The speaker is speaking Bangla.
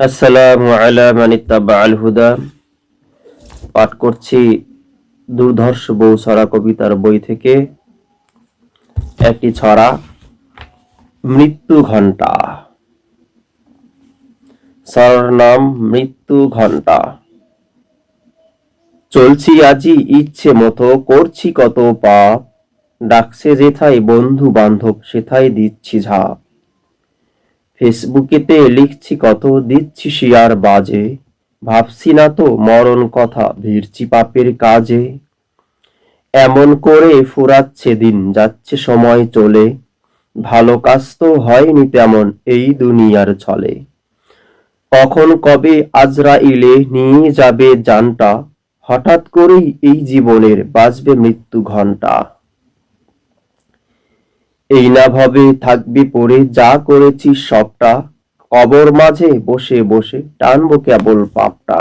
আসসালামু আলা মানিত্তাবা আল হুদা। পাঠ করছি দুর্ধর্ষ বউ ছড়া কবিতার বই থেকে। একটি ছড়া, মৃত্যু ঘণ্টা। ছড়ার নাম, মৃত্যু ঘণ্টা। চলছি আজি ইচ্ছে মতো, করছি কত পাপ। ডাকছে যেথায় বন্ধু বান্ধব সেথায় দিচ্ছি ঝাঁপ। ফেসবুকেতে লিখছি কত, দিচ্ছি শিয়ার বাজে। ভাবছি না তো মরণ কথা, ভিড়ছি পাপের কাজে। এমন করে ফুরাচ্ছে দিন, যাচ্ছে সময় চলে। ভালো কাজ তো হয়নি তেমন এই দুনিয়ার ছলে। কখন কবে আজরাইলে নিয়ে যাবে জানটা? হঠাৎ করেই এই জীবনের বাজবে মৃত্যু ঘণ্টা। এই ভাবে থাকবি পরে যা করেছিস সবটা। কবর মাঝে বসে বসে টানবো কেবল পাপটা।